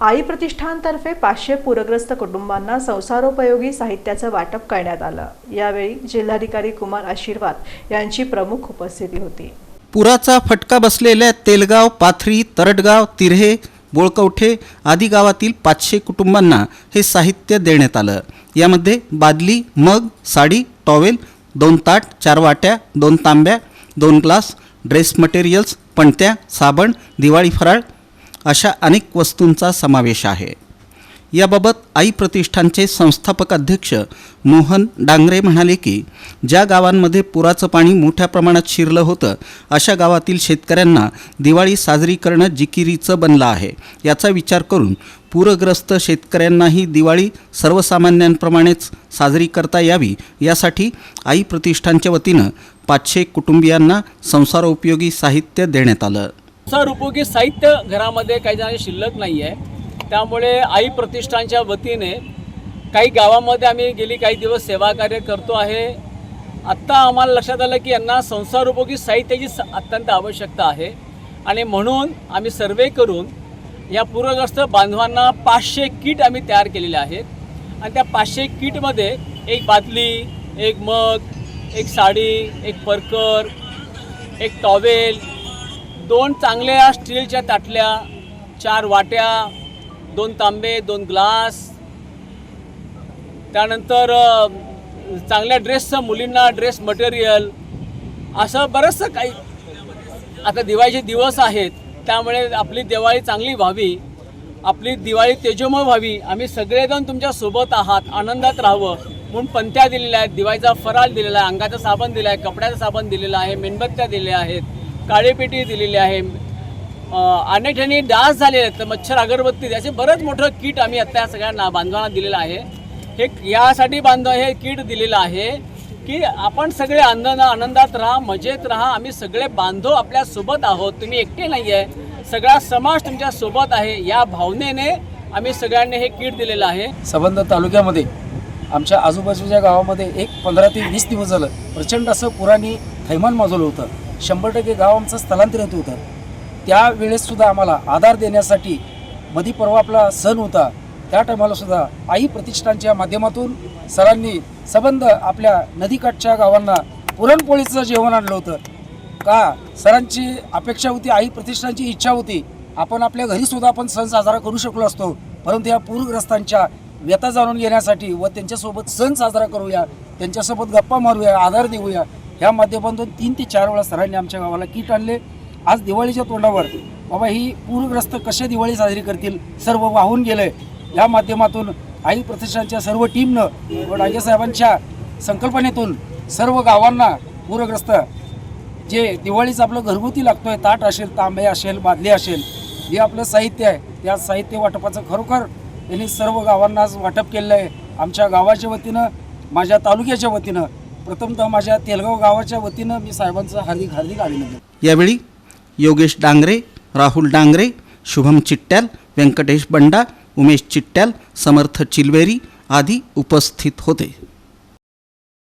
आई प्रतिष्ठानतर्फे पाचशे पूरग्रस्त कुटुंबांना संसारोपयोगी साहित्याचं वाटप करण्यात आलं. यावेळी जिल्हाधिकारी कुमार आशीर्वाद यांची प्रमुख उपस्थिती होती. पुराचा फटका बसलेल्या तेलगाव पाथरी तरटगाव तिर्हे बोळकवठे आदी गावातील पाचशे कुटुंबांना हे साहित्य देण्यात आलं. यामध्ये बादली मग साडी टॉवेल दोन ताट चार वाट्या दोन तांब्या दोन ग्लास ड्रेस मटेरियल्स पणत्या साबण दिवाळी फराळ अशा अनेक वस्तूंचा समावेश आहे. याबाबत आई प्रतिष्ठानचे संस्थापक अध्यक्ष मोहन डांगरे म्हणाले की ज्या गावांमध्ये पुराचं पाणी मोठ्या प्रमाणात शिरलं होतं अशा गावातील शेतकऱ्यांना दिवाळी साजरी करणं जिकिरीचं बनलं आहे. याचा विचार करून पूरग्रस्त शेतकऱ्यांनाही दिवाळी सर्वसामान्यांप्रमाणेच साजरी करता यावी यासाठी आई प्रतिष्ठानच्या वतीनं पाचशे कुटुंबियांना संसारोपयोगी साहित्य देण्यात आलं. संसार उपयोगी साहित्य घरामध्ये काही जणांची शिल्लक नाही आहे. त्यामुळे आई प्रतिष्ठानच्या वतीने काही गावामध्ये आम्ही गेली काही दिवस सेवा कार्य करतो आहे. आत्ता आम्हाला लक्षात आलं की यांना संसार उपयोगी साहित्याची स- अत्यंत आवश्यकता आहे. आणि म्हणून आम्ही सर्वे करून या पूरग्रस्त बांधवांना पाचशे किट आम्ही तयार केलेले आहेत. आणि त्या पाचशे किटमध्ये एक बादली एक मग एक साडी एक परकर एक टॉवेल दोन चांगल्या स्टीलच्या ताटल्या चार वाट्या दोन तांबे दोन ग्लास. त्यानंतर चांगल्या ड्रेसचं मुलींना ड्रेस मटेरियल असं बरंचसं काही. आता दिवाळीचे दिवस आहेत त्यामुळे आपली दिवाळी चांगली व्हावी. आपली दिवाळी तेजोमय व्हावी. आम्ही सगळेजण तुमच्यासोबत आहात आनंदात राहावं. म्हणून पंत्या दिलेल्या आहेत दिवाळीचा फराळ दिलेला आहे अंगाचा साबण दिला आहे कपड्याचा साबण दिलेला आहे मेणबत्त्या दिल्या आहेत. काळीपेटी दिलेली आहे. अनेक ठिकाणी डास झालेले आहेत. तर मच्छर अगरबत्ती असे बरंच मोठं किट आम्ही आता या बांधवांना दिलेलं आहे. हे यासाठी बांधव हे किट दिलेलं आहे की आपण सगळे आनंद आनंदात राहा मजेत राहा. आम्ही सगळे बांधव आपल्यासोबत आहोत. तुम्ही एकटे नाही आहे सगळा समाज तुमच्यासोबत आहे. या भावनेने आम्ही सगळ्यांनी हे किट दिलेलं आहे. संबंध तालुक्यामध्ये आमच्या आजूबाजूच्या गावामध्ये एक पंधरा ते वीस दिवस झालं प्रचंड असं पुराणी थैमान माजवलं होतं. शंभर टक्के गाव आमचं स्थलांतरित होतं. त्यावेळेससुद्धा आम्हाला आधार देण्यासाठी मधी परवा आपला सण होता. त्या टायमाला सुद्धा आई प्रतिष्ठानच्या माध्यमातून सरांनी सबंध आपल्या नदीकाठच्या गावांना पुरणपोळीचं जेवण आणलं होतं. का? सरांची अपेक्षा होती आई प्रतिष्ठानची इच्छा होती. आपण आपल्या घरीसुद्धा आपण सण साजरा करू शकलो असतो. परंतु या पूरग्रस्तांच्या व्यथा जाणून घेण्यासाठी व त्यांच्यासोबत सण साजरा करूया त्यांच्यासोबत गप्पा मारूया आधार देऊया ह्या माध्यमातून तीन ते चार वेळा सरांनी आमच्या गावाला किट आणले. आज दिवाळीच्या तोंडावर बाबा ही पूरग्रस्त कसे दिवाळी साजरी करतील? सर्व वाहून गेले या माध्यमातून आई प्रतिष्ठानच्या सर्व टीमनं व राजेसाहेबांच्या संकल्पनेतून सर्व गावांना पूरग्रस्त जे दिवाळीचं आपलं घरगुती लागतोय ताट असेल तांबे असेल बादली असेल जे आपलं साहित्य आहे त्या साहित्य वाटपाचं खरोखर त्यांनी सर्व गावांना आज वाटप केलेलं आहे आमच्या गावाच्या वतीनं माझ्या तालुक्याच्या वतीनं प्रथमतः माझ्या तेलगाव गावाच्या वतीनं मी साहेबांचं हार्दिक हार्दिक अभिनंदन. यावेळी योगेश डांगरे राहुल डांगरे शुभम चिट्ट्याल व्यंकटेश बंडा उमेश चिट्ट्याल समर्थ चिलवेरी आदी उपस्थित होते.